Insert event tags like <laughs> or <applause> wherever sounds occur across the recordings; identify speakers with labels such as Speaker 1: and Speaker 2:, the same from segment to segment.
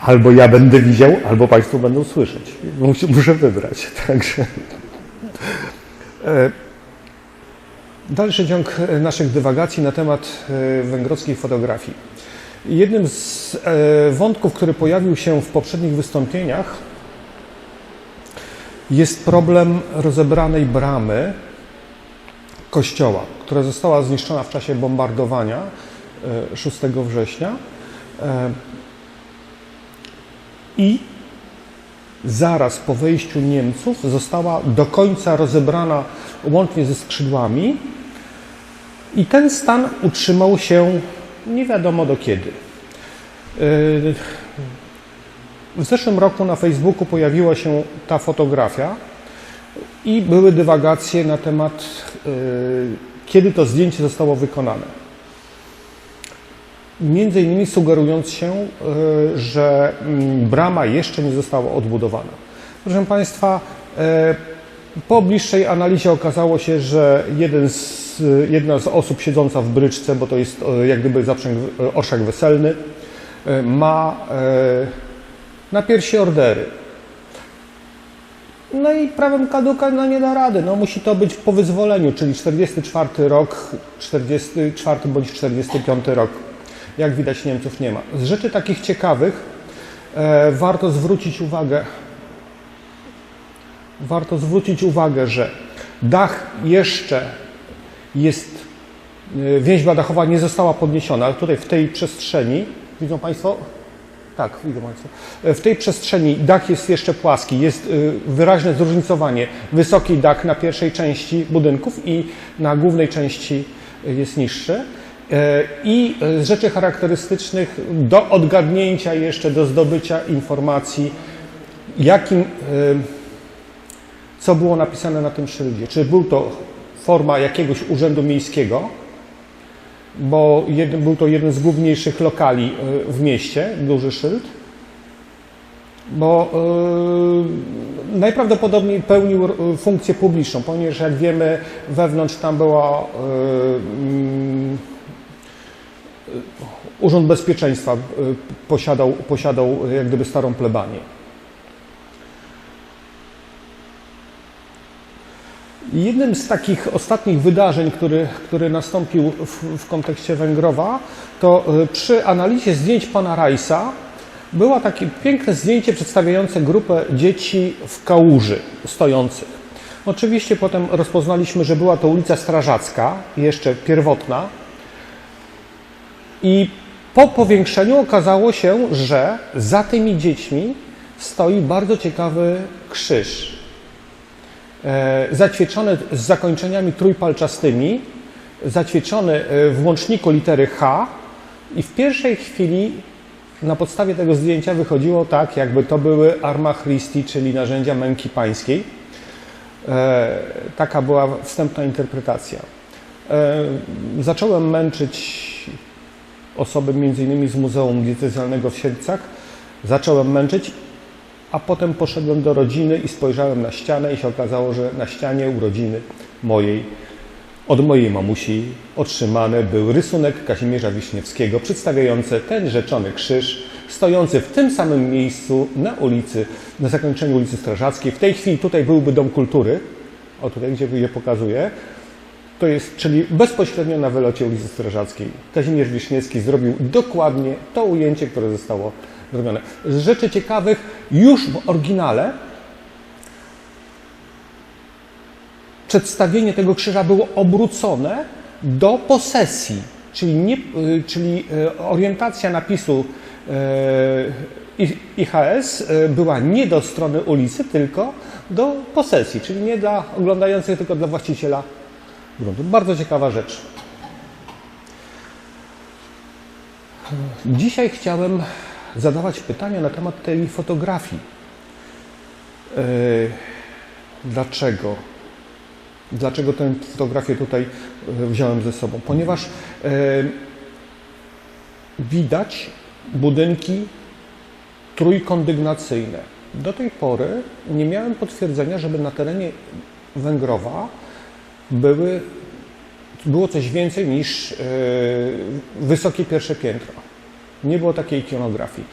Speaker 1: Albo ja będę widział, albo Państwo będą słyszeć. Muszę, wybrać. <laughs> Także. E, Dalszy ciąg e, naszych dywagacji na temat e, węgrowskiej fotografii. Jednym z wątków, który pojawił się w poprzednich wystąpieniach, jest problem rozebranej bramy kościoła, która została zniszczona w czasie bombardowania 6 września. E, I zaraz po wejściu Niemców została do końca rozebrana łącznie ze skrzydłami i ten stan utrzymał się nie wiadomo do kiedy. Yy, W zeszłym roku na Facebooku pojawiła się ta fotografia i były dywagacje na temat, kiedy to zdjęcie zostało wykonane. Między innymi sugerując się, yy, że mm, brama jeszcze nie została odbudowana. Proszę Państwa, yy, po bliższej analizie okazało się, że z, jedna z osób siedząca w bryczce, bo to jest e, jak gdyby zaprzęg, e, orszak weselny, e, ma e, na piersi ordery. No i prawem kaduka no nie da rady. No musi to być po wyzwoleniu, czyli 44 rok, 44 bądź 45 rok. Jak widać Niemców nie ma. Z rzeczy takich ciekawych e, warto zwrócić uwagę, warto zwrócić uwagę, że dach jeszcze jest, e, więźba dachowa nie została podniesiona, ale tutaj w tej przestrzeni, widzą Państwo? Tak, widzą Państwo. E, W tej przestrzeni dach jest jeszcze płaski, jest e, wyraźne zróżnicowanie. Wysoki dach na pierwszej części budynków i na głównej części jest niższy. E, I z rzeczy charakterystycznych do odgadnięcia jeszcze, do zdobycia informacji, jakim e, co było napisane na tym szyldzie. Czy był to forma jakiegoś urzędu miejskiego, bo jeden, był to jeden z główniejszych lokali w mieście, duży szyld, bo y, najprawdopodobniej pełnił funkcję publiczną, ponieważ jak wiemy wewnątrz tam była y, mm, y, Urząd Bezpieczeństwa y, posiadał, posiadał jak gdyby starą plebanię. Jednym z takich ostatnich wydarzeń, który, który nastąpił w, w kontekście Węgrowa, to y, przy analizie zdjęć pana Rajsa było takie piękne zdjęcie przedstawiające grupę dzieci w kałuży stojących. Oczywiście potem rozpoznaliśmy, że była to ulica Strażacka, jeszcze pierwotna. I po powiększeniu okazało się, że za tymi dziećmi stoi bardzo ciekawy krzyż e, zaćwieczony z zakończeniami trójpalczastymi, zaćwieczony e, w łączniku litery H i w pierwszej chwili na podstawie tego zdjęcia wychodziło tak, jakby to były arma Christi, czyli narzędzia męki pańskiej. E, Taka była wstępna interpretacja. Zacząłem męczyć osoby innymi z Muzeum Diecezjalnego w Siedlcach. Zacząłem męczyć a potem poszedłem do rodziny i spojrzałem na ścianę i się okazało, że na ścianie urodziny mojej, od mojej mamusi otrzymany był rysunek Kazimierza Wiśniewskiego przedstawiający ten rzeczony krzyż stojący w tym samym miejscu na ulicy, na zakończeniu ulicy Strażackiej. W tej chwili tutaj byłby Dom Kultury, o tutaj, gdzie je pokazuję, to jest, czyli bezpośrednio na wylocie ulicy Strażackiej. Kazimierz Wiśniewski zrobił dokładnie to ujęcie, które zostało zrobione. Z rzeczy ciekawych, już w oryginale przedstawienie tego krzyża było obrócone do posesji, czyli, nie, y, czyli y, orientacja napisu y, IHS była nie do strony ulicy, tylko do posesji, czyli nie dla oglądających, tylko dla właściciela gruntu. Bardzo ciekawa rzecz. Dzisiaj chciałem zadawać pytania na temat tej fotografii. E, Dlaczego? Dlaczego tę fotografię tutaj e, wziąłem ze sobą? Ponieważ e, widać budynki trójkondygnacyjne. Do tej pory nie miałem potwierdzenia, żeby na terenie Węgrowa były było coś więcej niż e, wysokie pierwsze piętro. Nie było takiej ikonografii.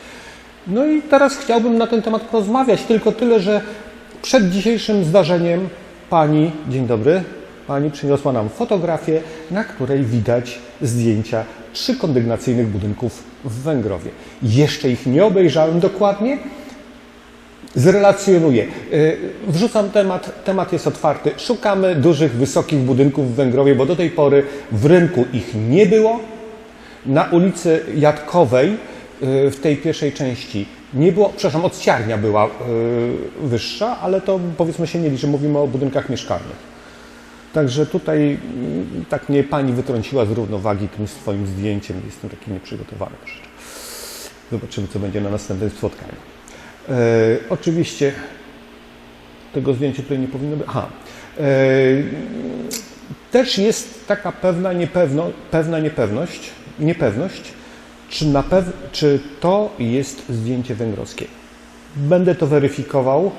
Speaker 1: No i teraz chciałbym na ten temat porozmawiać, tylko tyle, że przed dzisiejszym zdarzeniem pani, dzień dobry, pani przyniosła nam fotografię, na której widać zdjęcia trzykondygnacyjnych budynków w Węgrowie. Jeszcze ich nie obejrzałem dokładnie, zrelacjonuję. Y, Wrzucam temat, temat jest otwarty. Szukamy dużych, wysokich budynków w Węgrowie, bo do tej pory w rynku ich nie było. Na ulicy Jadkowej y, w tej pierwszej części nie było, przepraszam, odciarnia była y, wyższa, ale to powiedzmy się nie liczy, mówimy o budynkach mieszkalnych. Także tutaj tak mnie pani wytrąciła z równowagi tym swoim zdjęciem. Jestem taki nieprzygotowany. Zobaczymy, co będzie na następnym spotkaniu. E, oczywiście tego zdjęcia tutaj nie powinno być. Aha. E, też jest taka pewna, niepewno, pewna niepewność, niepewność czy, na pew, czy to jest zdjęcie węgrowskie. Będę to weryfikował.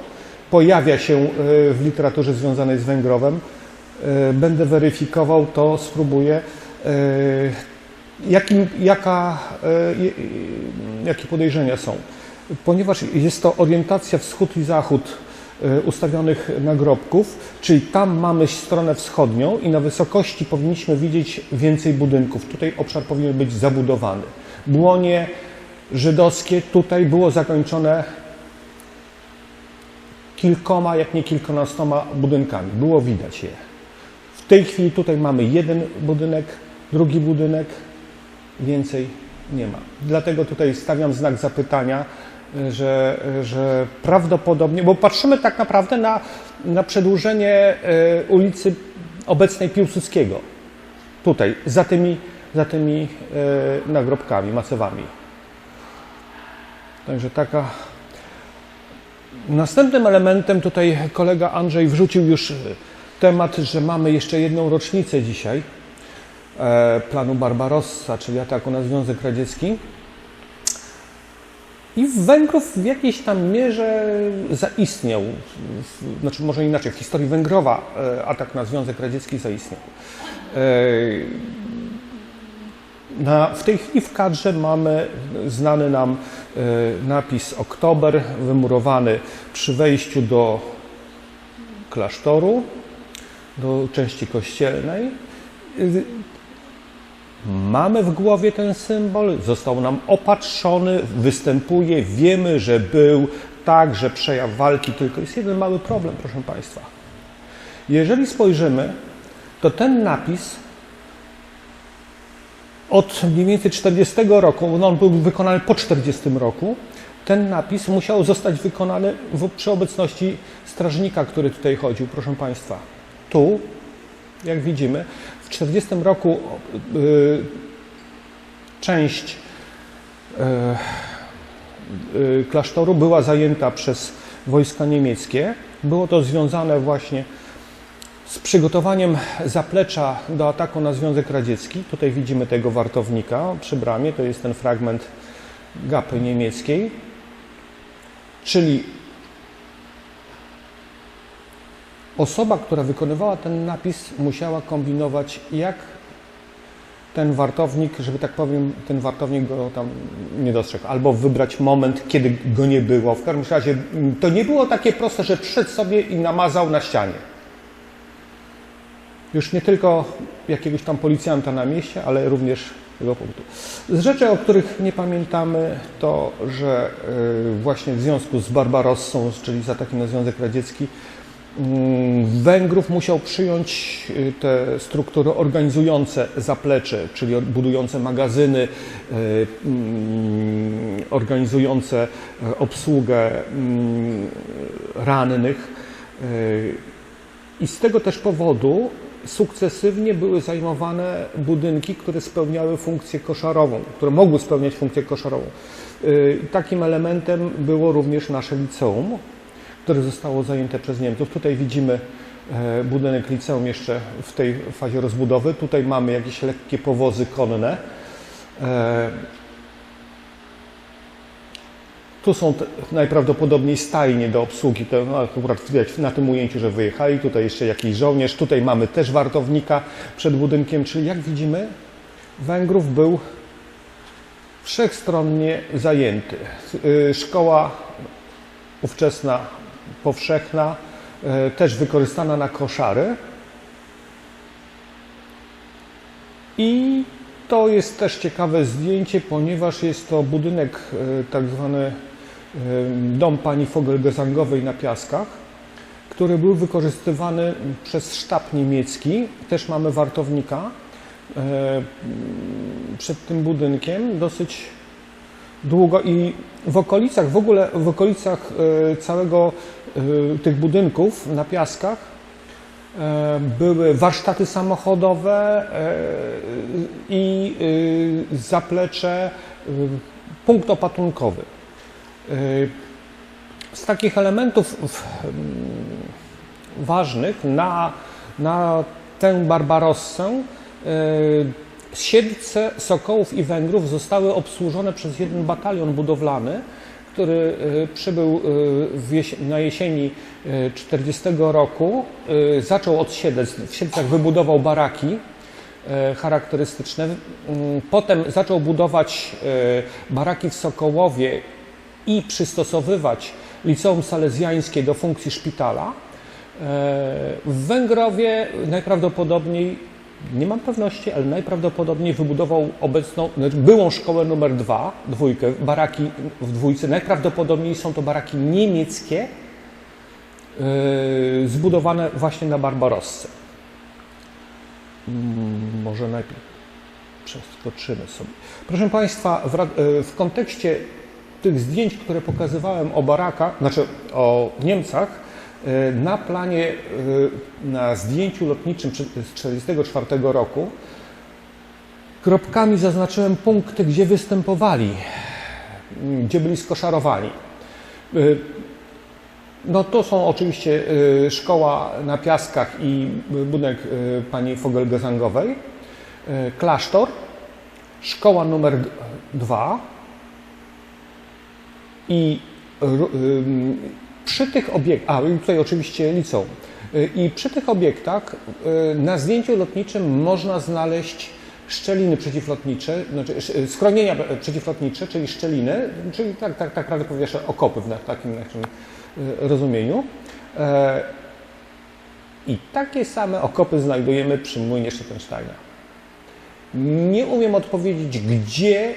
Speaker 1: Pojawia się e, w literaturze związanej z Węgrowem. E, Będę weryfikował to, spróbuję. E, Jakim, jaka, jakie podejrzenia są? Ponieważ jest to orientacja wschód i zachód e, ustawionych nagrobków, czyli tam mamy stronę wschodnią i na wysokości powinniśmy widzieć więcej budynków. Tutaj obszar powinien być zabudowany. Błonie żydowskie tutaj było zakończone kilkoma, jak nie kilkunastoma budynkami. Było widać je. W tej chwili tutaj mamy jeden budynek, drugi budynek, więcej nie ma. Dlatego tutaj stawiam znak zapytania, że, że prawdopodobnie, bo patrzymy tak naprawdę na, na przedłużenie e, ulicy obecnej Piłsudskiego. Tutaj, za tymi, za tymi e, nagrobkami, macewami. Także taka. Następnym elementem tutaj kolega Andrzej wrzucił już e, temat, że mamy jeszcze jedną rocznicę dzisiaj planu Barbarossa, czyli ataku na Związek Radziecki. I Węgrów w jakiejś tam mierze zaistniał, znaczy może inaczej, w historii Węgrowa e, atak na Związek Radziecki zaistniał. E, Na, w tej chwili w kadrze mamy znany nam e, napis Oktober, wymurowany przy wejściu do klasztoru, do części kościelnej. Mamy w głowie ten symbol, został nam opatrzony, występuje, wiemy, że był tak, że przejaw walki, tylko jest jeden mały problem, proszę Państwa. Jeżeli spojrzymy, to ten napis od mniej więcej 40 roku, no on był wykonany po 40 roku, ten napis musiał zostać wykonany w, przy obecności strażnika, który tutaj chodził, proszę Państwa. Tu, jak widzimy, w 40 roku y, część y, y, klasztoru była zajęta przez wojska niemieckie. Było to związane właśnie z przygotowaniem zaplecza do ataku na Związek Radziecki. Tutaj widzimy tego wartownika przy bramie, to jest ten fragment gapy niemieckiej. Czyli osoba, która wykonywała ten napis, musiała kombinować, jak ten wartownik, żeby tak powiem, ten wartownik go tam nie dostrzegł, albo wybrać moment, kiedy go nie było. W każdym razie mm, to nie było takie proste, że przyszedł sobie i namazał na ścianie. Już nie tylko jakiegoś tam policjanta na mieście, ale również tego punktu. Z rzeczy, o których nie pamiętamy, to, że y, właśnie w związku z Barbarossą, czyli z atakiem na Związek Radziecki, Węgrów musiał przyjąć y, te struktury organizujące zaplecze, czyli budujące magazyny, y, mm, organizujące y, obsługę mm, rannych. I z tego też powodu sukcesywnie były zajmowane budynki, które spełniały funkcję koszarową, które mogły spełniać funkcję koszarową. Takim elementem było również nasze liceum, które zostało zajęte przez Niemców. Tutaj widzimy e, budynek liceum jeszcze w tej fazie rozbudowy. Tutaj mamy jakieś lekkie powozy konne. E, Tu są najprawdopodobniej stajnie do obsługi. To no, akurat widać na tym ujęciu, że wyjechali. Tutaj jeszcze jakiś żołnierz. Tutaj mamy też wartownika przed budynkiem. Czyli jak widzimy, Węgrów był wszechstronnie zajęty. Y, Szkoła ówczesna, powszechna, y, też wykorzystana na koszary. I to jest też ciekawe zdjęcie, ponieważ jest to budynek e, tak zwany e, dom pani Fogelgesangowej na Piaskach, który był wykorzystywany przez sztab niemiecki. Też mamy wartownika e, przed tym budynkiem dosyć długo i w okolicach, w ogóle w okolicach całego tych budynków na Piaskach E, były warsztaty samochodowe e, i e, zaplecze, punkt opatunkowy. Z takich elementów ważnych na, na tę Barbarossę siedlce Sokołów i Węgrów zostały obsłużone przez jeden batalion budowlany, który e, przybył e, na jesieni 40 e, roku, zaczął od Siedlec. W Siedlcach wybudował baraki charakterystyczne. Potem zaczął budować baraki w Sokołowie i przystosowywać liceum salezjańskie do funkcji szpitala. W Węgrowie najprawdopodobniej nie mam pewności, ale najprawdopodobniej wybudował obecną, znaczy byłą szkołę numer dwa, dwójkę, baraki w dwójce. Najprawdopodobniej są to baraki niemieckie, yy, zbudowane właśnie na Barbarossce. Hmm, może najpierw przeskoczymy sobie. Proszę Państwa, w, yy, w kontekście tych zdjęć, które pokazywałem o barakach, znaczy o Niemcach, E, na planie, e, na zdjęciu lotniczym z 1944 roku kropkami zaznaczyłem punkty, gdzie występowali, gdzie byli skoszarowani. E, no to są oczywiście szkoła na Piaskach i budynek pani Fogelgezangowej, klasztor, szkoła numer dwa i przy tych obiektach, a tutaj oczywiście liceum, y, i przy tych obiektach y, na zdjęciu lotniczym można znaleźć szczeliny przeciwlotnicze, znaczy y, schronienia przeciwlotnicze, czyli szczeliny, czyli tak, tak, tak naprawdę powiesz okopy w takim naszym rozumieniu. E, I takie same okopy znajdujemy przy młynie Schettensteina. Nie umiem odpowiedzieć, gdzie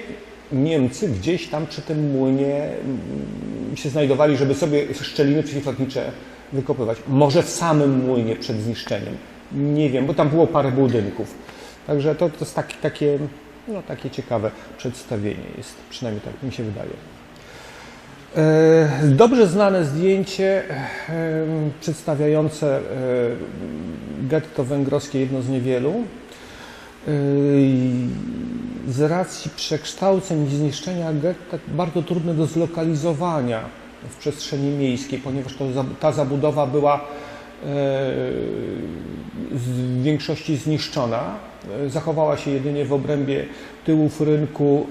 Speaker 1: Niemcy gdzieś tam przy tym młynie mm, się znajdowali, żeby sobie szczeliny przeciwlotnicze wykopywać. Może w samym młynie przed zniszczeniem. Nie wiem, bo tam było parę budynków. Także to, to jest taki, takie, no, takie ciekawe przedstawienie jest, przynajmniej tak mi się wydaje. E, dobrze znane zdjęcie e, przedstawiające e, getto węgrowskie, jedno z niewielu z racji przekształceń i zniszczenia getta bardzo trudne do zlokalizowania w przestrzeni miejskiej, ponieważ to, ta zabudowa była e, w większości zniszczona. E, zachowała się jedynie w obrębie tyłów rynku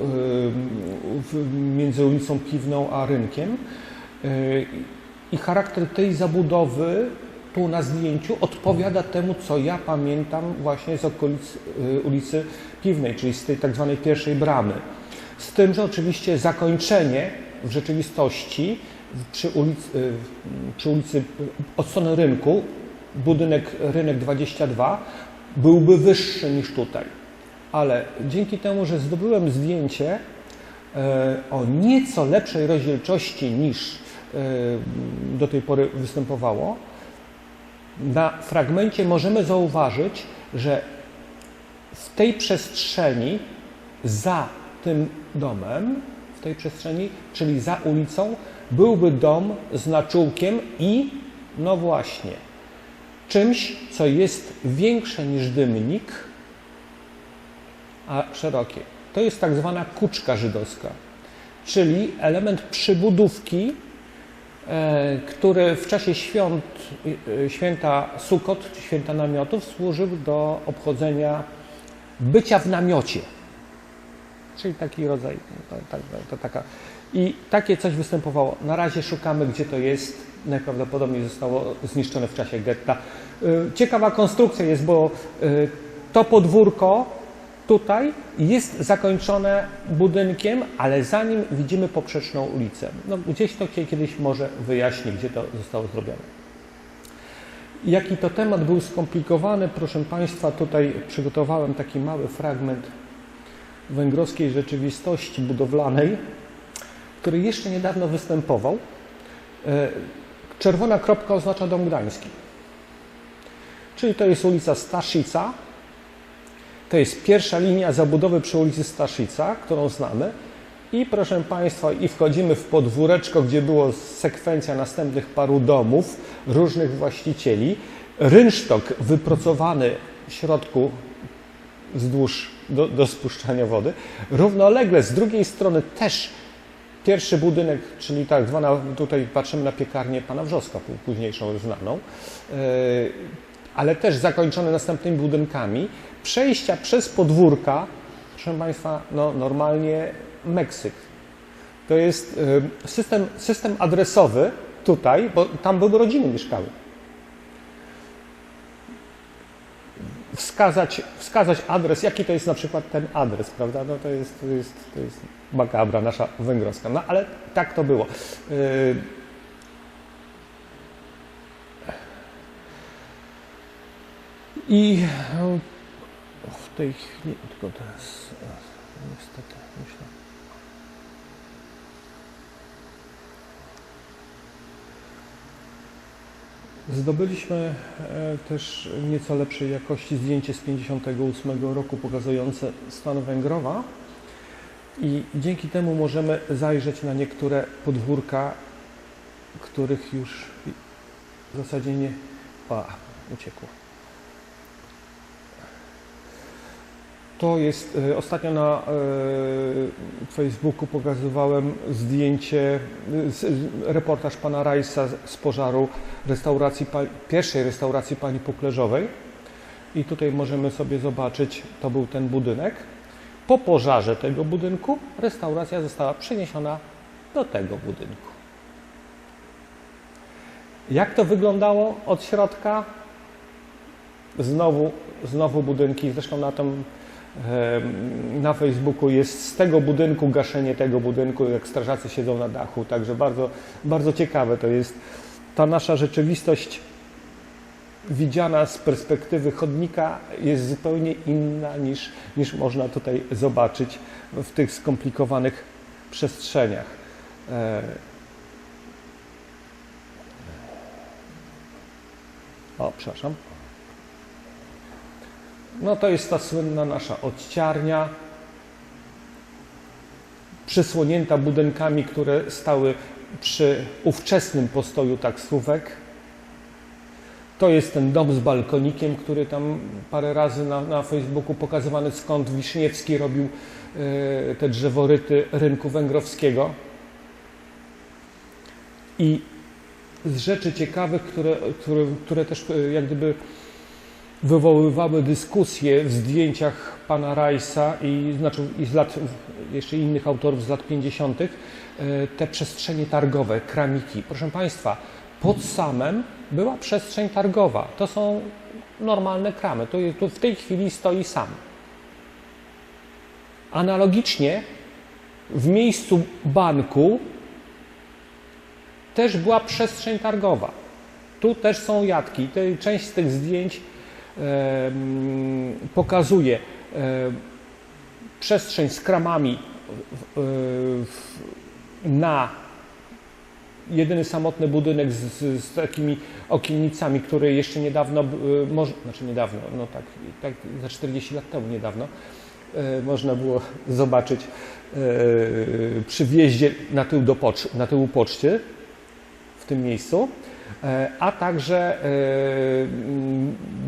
Speaker 1: między ulicą Piwną a rynkiem. I charakter tej zabudowy tu na zdjęciu odpowiada temu, co ja pamiętam właśnie z okolic y, ulicy Piwnej, czyli z tej tak zwanej pierwszej bramy. Z tym, że oczywiście zakończenie w rzeczywistości przy ulicy, przy ulicy od strony rynku, budynek Rynek 22, byłby wyższy niż tutaj. Ale dzięki temu, że zdobyłem zdjęcie e, o nieco lepszej rozdzielczości niż e, do tej pory występowało, na fragmencie możemy zauważyć, że w tej przestrzeni za tym domem, w tej przestrzeni, czyli za ulicą, byłby dom z naczółkiem i, no właśnie, czymś, co jest większe niż dymnik, a szerokie. To jest tak zwana kuczka żydowska, czyli element przybudówki, który w czasie świąt, e, święta Sukot, czy święta namiotów, służył do obchodzenia bycia w namiocie. Czyli taki rodzaj, to, to, to taka. I takie coś występowało. Na razie szukamy, gdzie to jest. Najprawdopodobniej zostało zniszczone w czasie getta. Y, Ciekawa konstrukcja jest, bo to podwórko tutaj jest zakończone budynkiem, ale za nim widzimy poprzeczną ulicę. No, gdzieś to kie- kiedyś może wyjaśni, gdzie to zostało zrobione. Jaki to temat był skomplikowany, proszę Państwa, tutaj przygotowałem taki mały fragment węgrowskiej rzeczywistości budowlanej, który jeszcze niedawno występował. E, Czerwona kropka oznacza dom gdański. Czyli to jest ulica Staszica. To jest pierwsza linia zabudowy przy ulicy Staszica, którą znamy. I proszę Państwa, i wchodzimy w podwóreczko, gdzie było sekwencja następnych paru domów, różnych właścicieli. Rynsztok wypracowany w środku wzdłuż do, do spuszczania wody. Równolegle z drugiej strony też pierwszy budynek, czyli tak zwana, tutaj patrzymy na piekarnię pana Wrzoska, pó- późniejszą znaną, yy, ale też zakończone następnymi budynkami. Przejścia przez podwórka, proszę Państwa, no normalnie Meksyk. To jest yy, system, system adresowy tutaj, bo tam były rodziny mieszkały. wskazać, wskazać adres, jaki to jest na przykład ten adres, prawda? No to jest, to jest, to jest makabra nasza węgrowska. No ale tak to było. Yy, I tej chwili, tylko teraz niestety myślę. Zdobyliśmy e, też nieco lepszej jakości zdjęcie z 58 roku pokazujące stan Węgrowa i dzięki temu możemy zajrzeć na niektóre podwórka, których już w zasadzie nie... A, uciekło. To jest, e, ostatnio na e, Facebooku pokazywałem zdjęcie, e, reportaż pana Rajsa z- pożaru restauracji, pierwszej restauracji pani Puklerzowej. I tutaj możemy sobie zobaczyć, to był ten budynek. Po pożarze tego budynku restauracja została przeniesiona do tego budynku. Jak to wyglądało od środka? Znowu, znowu budynki, zresztą na tym na Facebooku jest z tego budynku gaszenie tego budynku, jak strażacy siedzą na dachu, także bardzo, bardzo ciekawe to jest. Ta nasza rzeczywistość widziana z perspektywy chodnika jest zupełnie inna niż, niż można tutaj zobaczyć w tych skomplikowanych przestrzeniach. E, O, przepraszam. No to jest ta słynna nasza odciarnia, przysłonięta budynkami, które stały przy ówczesnym postoju taksówek. To jest ten dom z balkonikiem, który tam parę razy na, na Facebooku pokazywany, skąd Wiszniewski robił e, te drzeworyty rynku węgrowskiego. I z rzeczy ciekawych, które, które, które też e, jak gdyby wywoływały dyskusje w zdjęciach pana Rajsa i, znaczy, i z lat, jeszcze innych autorów z lat 50., e, te przestrzenie targowe, kramiki. Proszę Państwa, pod samem była przestrzeń targowa. To są normalne kramy. Tu, tu w tej chwili stoi sam. Analogicznie w miejscu banku też była przestrzeń targowa. Tu też są jatki. Część z tych zdjęć pokazuje przestrzeń z kramami na jedyny samotny budynek z, z, z takimi okiennicami, które jeszcze niedawno, znaczy niedawno, no tak, tak za 40 lat temu niedawno, można było zobaczyć przy wjeździe na tył, do na tył poczty w tym miejscu, a także e,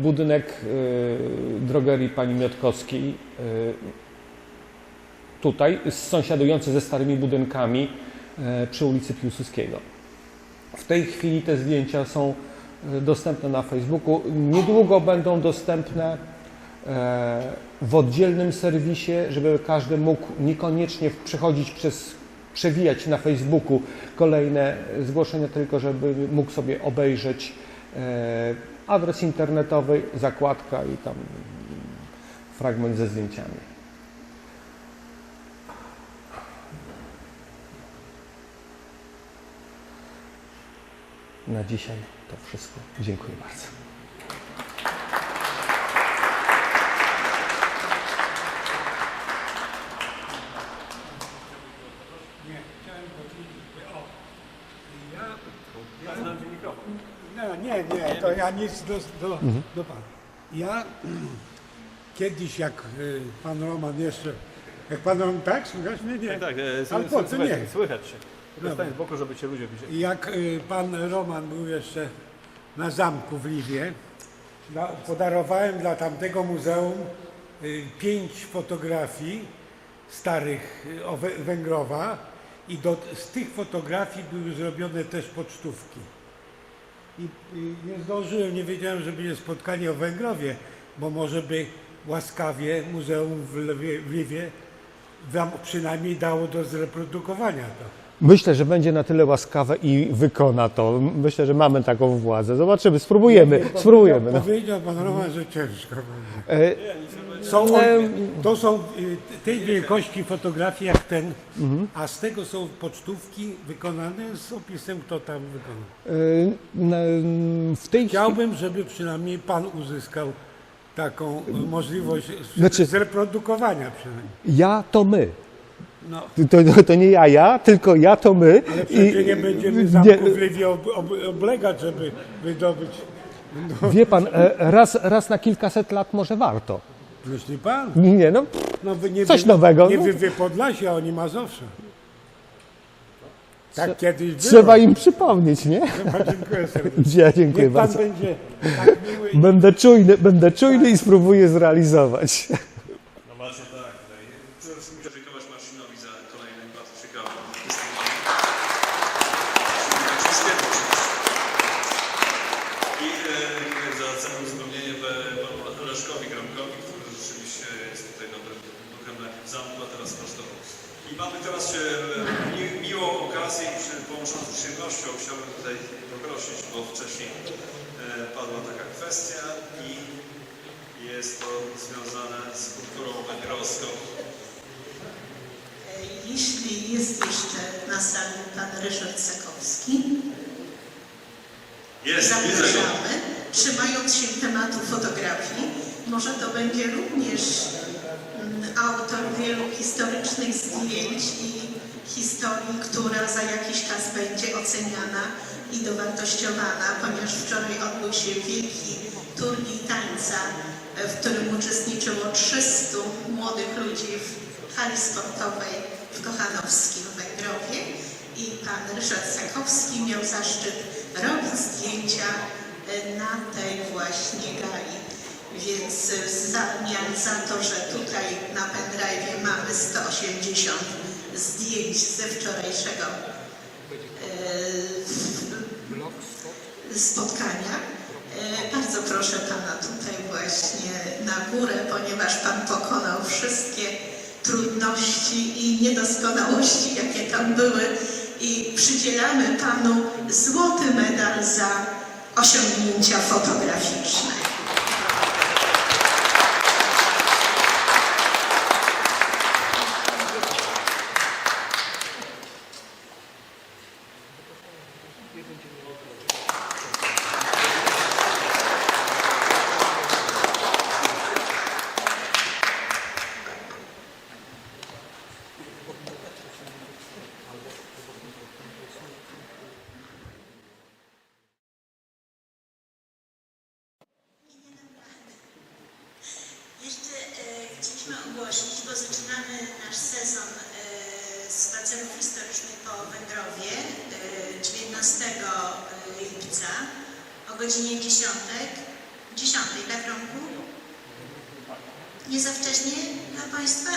Speaker 1: budynek e, drogerii pani Miotkowskiej e, tutaj, sąsiadujący ze starymi budynkami e, przy ulicy Piłsudskiego. W tej chwili te zdjęcia są e, dostępne na Facebooku. Niedługo będą dostępne e, w oddzielnym serwisie, żeby każdy mógł niekoniecznie przechodzić przez przewijać na Facebooku kolejne zgłoszenia, tylko żeby mógł sobie obejrzeć e, adres internetowy, zakładka i tam fragment ze zdjęciami. Na dzisiaj to wszystko. Dziękuję bardzo.
Speaker 2: Nie, chciałem powiedzieć, że o, ja... No, nie, nie, to ja nic do, do, do pana. Ja kiedyś, jak y, pan Roman jeszcze, jak pan Roman, tak, słychać mnie? Nie.
Speaker 3: Tak, tak, e,
Speaker 2: Ale
Speaker 3: sły-
Speaker 2: po co nie?
Speaker 3: słychać się.
Speaker 2: Dobra.
Speaker 3: Zostań z boku, żeby cię ludzie widzieli.
Speaker 2: Jak y, pan Roman był jeszcze na zamku w Liwie, dla, podarowałem dla tamtego muzeum y, pięć fotografii starych y, o Wę- Węgrowa i do, z tych fotografii były zrobione też pocztówki. I, I nie zdążyłem, nie wiedziałem, że będzie spotkanie o Węgrowie, bo może by łaskawie Muzeum w Lwie, w Liwie wam przynajmniej dało do zreprodukowania to.
Speaker 1: Myślę, że będzie na tyle łaskawe i wykona to. Myślę, że mamy taką władzę. Zobaczymy, spróbujemy. Spróbujemy. No.
Speaker 2: Powiedział pan Roman, że ciężko będzie.
Speaker 1: E,
Speaker 2: Są,
Speaker 1: No,
Speaker 2: to są y, tej wielkości fotografii jak ten,
Speaker 1: Mhm.
Speaker 2: a z tego są pocztówki wykonane z opisem, kto tam wykonał.
Speaker 1: e, w tej chwili
Speaker 2: Chciałbym, żeby przynajmniej pan uzyskał taką możliwość z-
Speaker 1: Znaczy-
Speaker 2: zreprodukowania przynajmniej.
Speaker 1: ja to my.
Speaker 2: No,
Speaker 1: To, to nie ja, ja, tylko ja to my.
Speaker 2: ale przecież nie będziemy
Speaker 1: nie-
Speaker 2: zamku w Liwie ob, ob, oblegać, żeby wydobyć.
Speaker 1: Wie pan, e, raz, raz na kilkaset lat może warto.
Speaker 2: Myśli pan?
Speaker 1: Nie, no,
Speaker 2: No, wy nie
Speaker 1: Coś
Speaker 2: wy,
Speaker 1: nowego,
Speaker 2: Nie
Speaker 1: no.
Speaker 2: wy, wy Podlasie, a oni Mazowsze. Tak kiedyś było.
Speaker 1: trzeba im przypomnieć, nie?
Speaker 2: Chyba dziękuję serdecznie. <laughs>
Speaker 1: Ja dziękuję
Speaker 2: Niech pan
Speaker 1: bardzo.
Speaker 2: będzie tak miły. i-
Speaker 1: Będę czujny, będę czujny i spróbuję zrealizować.
Speaker 3: No macie tak. Przede wszystkim podziękować Marcinowi za kolejny bardzo ciekawy festiwal. Dziękuję wszystkiemu oczywiście. I e, za całe uzupełnienie pe- panu Leszkowi Gramkowi, który rzeczywiście jest tutaj dobrym duchem najpierw w zamku, a teraz kosztował. I mamy teraz e, mi- miłą okazję i przy, połączoną z przyjemnością chciałbym tutaj poprosić, bo wcześniej e, padła taka kwestia i jest to związane z kulturą węgrowską.
Speaker 4: Jeśli jest jeszcze na sali pan Ryszard Sakowski,
Speaker 3: Jest,
Speaker 4: zapraszamy. Trzymając się tematu fotografii, może to będzie również mm, autor wielu historycznych zdjęć i historii, która za jakiś czas będzie oceniana i dowartościowana, ponieważ wczoraj odbył się wielki turniej tańca, w którym uczestniczyło 300 młodych ludzi w hali sportowej w Kochanowskim w Węgrowie i pan Ryszard Sakowski miał zaszczyt robić zdjęcia na tej właśnie gali. Więc e, za to, że tutaj na pendrive mamy 180 zdjęć ze wczorajszego e, spotkania. E, Bardzo proszę Pana tutaj właśnie na górę, ponieważ Pan pokonał wszystkie trudności i niedoskonałości, jakie tam były i przydzielamy Panu złoty medal za osiągnięcia fotograficzne.
Speaker 5: Jeszcze e, chcieliśmy ogłosić, bo zaczynamy nasz sezon e, spacerów historycznych po Węgrowie e, 19 lipca o godzinie 10. 10, tak Romku? Nie za wcześnie dla Państwa?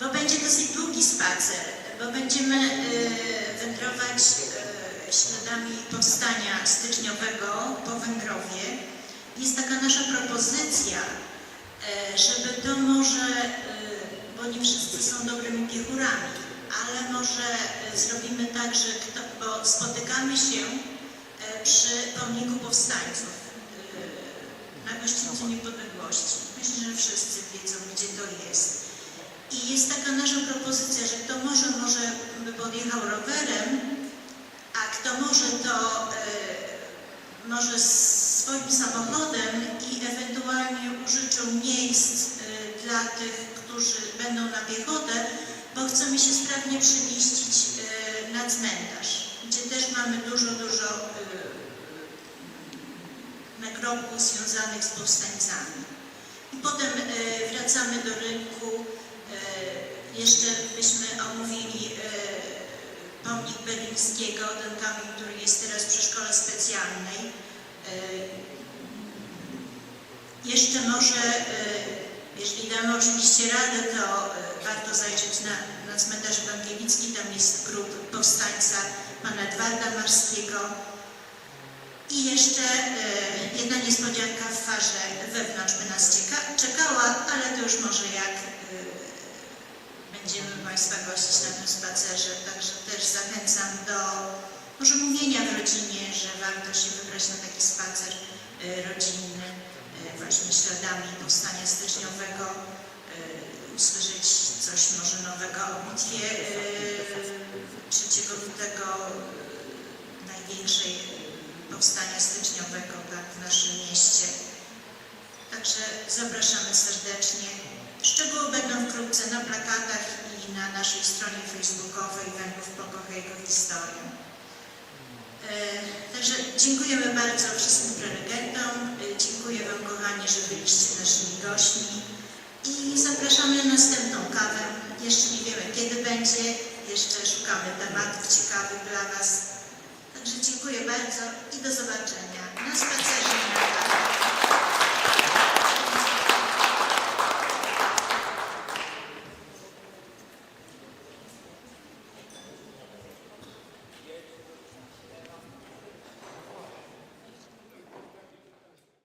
Speaker 5: Bo będzie dosyć długi spacer, bo będziemy e, wędrować śladami powstania styczniowego po Węgrowie. Jest taka nasza propozycja, e, żeby to może, e, bo nie wszyscy są dobrymi piechurami, ale może e, zrobimy tak, że kto, bo spotykamy się przy pomniku powstańców na gościńcu niepodległości. Myślę, że wszyscy wiedzą, gdzie to jest. I jest taka nasza propozycja, że kto może, może by podjechał rowerem, kto może, to e, może swoim samochodem i ewentualnie użyczył miejsc e, dla tych, którzy będą na piechotę, bo chcemy się sprawnie przemieścić e, na cmentarz, gdzie też mamy dużo, dużo e, nagrobków związanych z powstańcami. I potem e, wracamy do rynku. E, jeszcze byśmy omówili e, pomnik Berlińskiego, ten kamień, który jest teraz przy szkole specjalnej. E, jeszcze może, e, jeśli damy oczywiście radę, to e, warto zajrzeć na, na cmentarz ewangelicki. Tam jest grób powstańca pana Edwarda Marskiego. I jeszcze jedna niespodzianka w farze wewnątrz by nas czekała, ale to już może jak będziemy Państwa gościć na tym spacerze. Także też zachęcam do może mówienia w rodzinie, że warto się wybrać na taki spacer e, rodzinny, e, właśnie śladami powstania styczniowego, e, usłyszeć coś może nowego o bitwie e, 3 lutego, największej powstania styczniowego tak, w naszym mieście. Także zapraszamy serdecznie. Szczegóły będą wkrótce na plakatach i na naszej stronie facebookowej Węgów pokocha jego. E, Także dziękujemy bardzo wszystkim prelegentom. E, Dziękuję Wam kochani, że byliście naszymi gośćmi i zapraszamy na następną kawę. Jeszcze nie wiemy kiedy będzie, jeszcze szukamy tematów ciekawych dla Was. Także dziękuję bardzo i do zobaczenia.